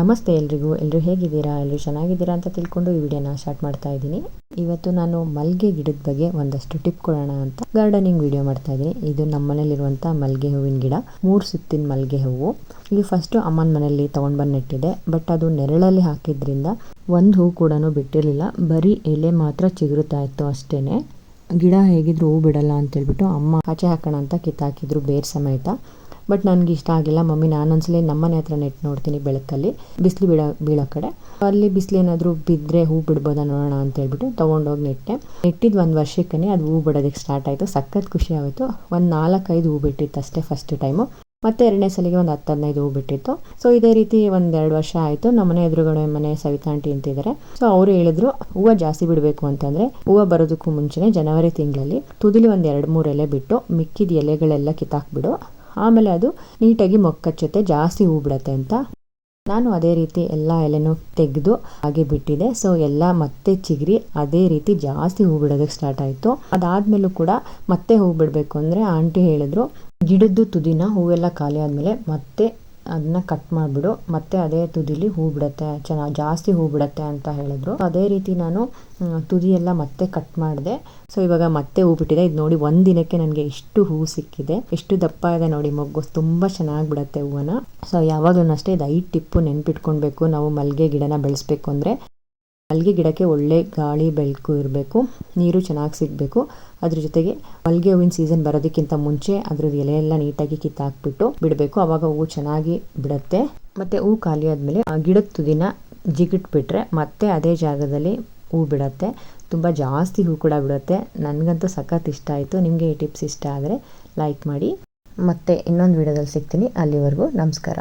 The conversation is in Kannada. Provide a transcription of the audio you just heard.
ನಮಸ್ತೆ ಎಲ್ರಿಗೂ. ಎಲ್ಲರೂ ಹೇಗಿದ್ದೀರಾ? ಎಲ್ಲರೂ ಚೆನ್ನಾಗಿದ್ದೀರಾ ಅಂತ ತಿಳ್ಕೊಂಡು ಈ ವಿಡಿಯೋನ ಸ್ಟಾರ್ಟ್ ಮಾಡ್ತಾ ಇದ್ದೀನಿ. ಇವತ್ತು ನಾನು ಮಲ್ಲಿಗೆ ಗಿಡದ ಬಗ್ಗೆ ಒಂದಷ್ಟು ಟಿಪ್ ಕೊಡೋಣ ಅಂತ ಗಾರ್ಡನಿಂಗ್ ವಿಡಿಯೋ ಮಾಡ್ತಾ ಇದ್ದೀನಿ. ಇದು ನಮ್ಮ ಮನೇಲಿರುವಂಥ ಮಲ್ಲಿಗೆ ಹೂವಿನ ಗಿಡ. ಮೂರು ಸುತ್ತಿನ ಮಲ್ಲಿಗೆ ಹೂವು. ಇದು ಫಸ್ಟು ಅಮ್ಮನ ಮನೆಯಲ್ಲಿ ತೊಗೊಂಡು ಬಂದು ನೆಟ್ಟಿದೆ ಬಟ್ ಅದು ನೆರಳಲ್ಲಿ ಹಾಕಿದ್ರಿಂದ ಒಂದು ಹೂ ಕೂಡ ಬಿಟ್ಟಿರಲಿಲ್ಲ. ಬರೀ ಎಲೆ ಮಾತ್ರ ಚಿಗುರುತ್ತಾ ಇತ್ತು ಅಷ್ಟೇನೆ. ಗಿಡ ಹೇಗಿದ್ರು ಹೂ ಬಿಡಲ್ಲ ಅಂತೇಳ್ಬಿಟ್ಟು ಅಮ್ಮ ಆಚೆ ಹಾಕೋಣ ಅಂತ ಕಿತ್ತಾಕಿದ್ರು ಬೇರ್ ಸಮೇತ. ಬಟ್ ನನಗೆ ಇಷ್ಟ ಆಗಿಲ್ಲ ಮಮ್ಮಿ. ನಾನೊಂದ್ಸಲಿ ನಮ್ಮನೆ ಹತ್ರ ನೆಟ್ ನೋಡ್ತೀನಿ ಬೆಳಕಲ್ಲಿ. ಬಿಸಿಲು ಬೀಳ, ಬೀಳೋ ಕಡೆ. ಅಲ್ಲಿ ಬಿಸಿಲು ಏನಾದರೂ ಬಿದ್ದರೆ ಹೂ ಬಿಡ್ಬೋದಾ ನೋಡೋಣ ಅಂತ ಹೇಳ್ಬಿಟ್ಟು ತೊಗೊಂಡೋಗಿ ನೆಟ್ಟೆ. ನೆಟ್ಟಿದ್ದು ಒಂದು ವರ್ಷಕ್ಕೇ ಅದು ಹೂ ಬಿಡೋದಕ್ಕೆ ಸ್ಟಾರ್ಟ್ ಆಯಿತು. ಸಖತ್ ಖುಷಿ ಆಯಿತು ಒಂದು ನಾಲ್ಕೈದು ಹೂ ಬಿಟ್ಟಿತ್ತು ಅಷ್ಟೇ ಫಸ್ಟ್ ಟೈಮು ಮತ್ತೆ ಎರಡನೇ ಸಲಿಗೆ ಒಂದು ಹತ್ತು ಹದಿನೈದು ಹೂ ಬಿಟ್ಟಿತ್ತು. ಸೊ ಇದೇ ರೀತಿ ಒಂದು ಎರಡು ವರ್ಷ ಆಯಿತು. ನಮ್ಮನೆ ಎದುರುಗಡೆ ಮನೆ ಸವಿತಾ ಆಂಟಿ ಅಂತಿದ್ದಾರೆ ಸೊ ಅವರು ಹೇಳಿದ್ರು, ಹೂವು ಜಾಸ್ತಿ ಬಿಡಬೇಕು ಅಂತಂದರೆ ಹೂವು ಬರೋದಕ್ಕೂ ಮುಂಚೆನೇ ಜನವರಿ ತಿಂಗಳಲ್ಲಿ ತುದಿಲಿ ಒಂದು ಎರಡು ಮೂರು ಎಲೆ ಬಿಟ್ಟು ಮಿಕ್ಕಿದ ಎಲೆಗಳೆಲ್ಲ ಕಿತ್ತಾಕ್ಬಿಡು. ಆಮೇಲೆ ಅದು ನೀಟಾಗಿ ಮೊಕ್ಕಚ್ಚುತ್ತೆ, ಜಾಸ್ತಿ ಹೂ ಬಿಡತ್ತೆ ಅಂತ. ನಾನು ಅದೇ ರೀತಿ ಎಲ್ಲ ಎಲೆನೂ ತೆಗೆದು ಹಾಗೆ ಬಿಟ್ಟಿದೆ. ಸೊ ಎಲ್ಲ ಮತ್ತೆ ಚಿಗುರಿ, ಅದೇ ರೀತಿ ಜಾಸ್ತಿ ಹೂ ಬಿಡೋದಕ್ಕೆ ಸ್ಟಾರ್ಟ್ ಆಯಿತು. ಅದಾದಮೇಲೂ ಕೂಡ ಮತ್ತೆ ಹೂ ಬಿಡಬೇಕು ಅಂದರೆ ಆಂಟಿ ಹೇಳಿದ್ರು, ಗಿಡದ್ದು ತುದಿನ ಹೂವೆಲ್ಲ ಖಾಲಿ ಆದಮೇಲೆ ಮತ್ತೆ ಅದನ್ನ ಕಟ್ ಮಾಡಿಬಿಡು. ಮತ್ತೆ ಅದೇ ತುದಿಲಿ ಹೂ ಬಿಡುತ್ತೆ. ಚೆನ್ನಾಗಿ ಜಾಸ್ತಿ ಹೂ ಬಿಡತ್ತೆ ಅಂತ ಹೇಳಿದ್ರು. ಅದೇ ರೀತಿ ನಾನು ತುದಿಯೆಲ್ಲ ಮತ್ತೆ ಕಟ್ ಮಾಡಿದೆ. ಸೊ ಇವಾಗ ಮತ್ತೆ ಹೂ ಬಿಟ್ಟಿದೆ. ಇದು ನೋಡಿ ಒಂದು ದಿನಕ್ಕೆ ನನಗೆ ಇಷ್ಟು ಹೂ ಸಿಕ್ಕಿದೆ. ಎಷ್ಟು ದಪ್ಪ ಇದೆ ನೋಡಿ ಮೊಗ್ಗು. ತುಂಬ ಚೆನ್ನಾಗಿ ಬಿಡುತ್ತೆ ಹೂವನ್ನ. ಸೊ ಯಾವಾಗಲೂ ಅಷ್ಟೇ, ಇದು ಐದು ಟಿಪ್ಪು ನೆನ್ಪಿಟ್ಕೊಳ್ಬೇಕು. ನಾವು ಮಲ್ಲಿಗೆ ಗಿಡನ ಬೆಳೆಸ್ಬೇಕು ಅಂದರೆ ಮಲ್ಲಿಗೆ ಗಿಡಕ್ಕೆ ಒಳ್ಳೆ ಗಾಳಿ, ಬೆಳಕು ಇರಬೇಕು, ನೀರು ಚೆನ್ನಾಗಿ ಸಿಗಬೇಕು. ಅದ್ರ ಜೊತೆಗೆ ಮಲ್ಲಿಗೆ ಹೂವಿನ ಸೀಸನ್ ಬರೋದಕ್ಕಿಂತ ಮುಂಚೆ ಅದ್ರ ಎಲೆ ಎಲ್ಲ ನೀಟಾಗಿ ಕಿತ್ತಾಕ್ಬಿಟ್ಟು ಬಿಡಬೇಕು. ಅವಾಗ ಹೂವು ಚೆನ್ನಾಗಿ ಬಿಡುತ್ತೆ. ಮತ್ತೆ ಹೂ ಖಾಲಿ ಆದಮೇಲೆ ಆ ಗಿಡದ ತುದಿನ ಜಿಗಿಟ್ಬಿಟ್ರೆ ಮತ್ತೆ ಅದೇ ಜಾಗದಲ್ಲಿ ಹೂ ಬಿಡುತ್ತೆ. ತುಂಬ ಜಾಸ್ತಿ ಹೂ ಕೂಡ ಬಿಡುತ್ತೆ. ನನಗಂತೂ ಸಖತ್ ಇಷ್ಟ ಆಯಿತು. ನಿಮಗೆ ಈ ಟಿಪ್ಸ್ ಇಷ್ಟ ಆದರೆ ಲೈಕ್ ಮಾಡಿ. ಮತ್ತೆ ಇನ್ನೊಂದು ವಿಡಿಯೋದಲ್ಲಿ ಸಿಗ್ತೀನಿ. ಅಲ್ಲಿವರೆಗೂ ನಮಸ್ಕಾರ.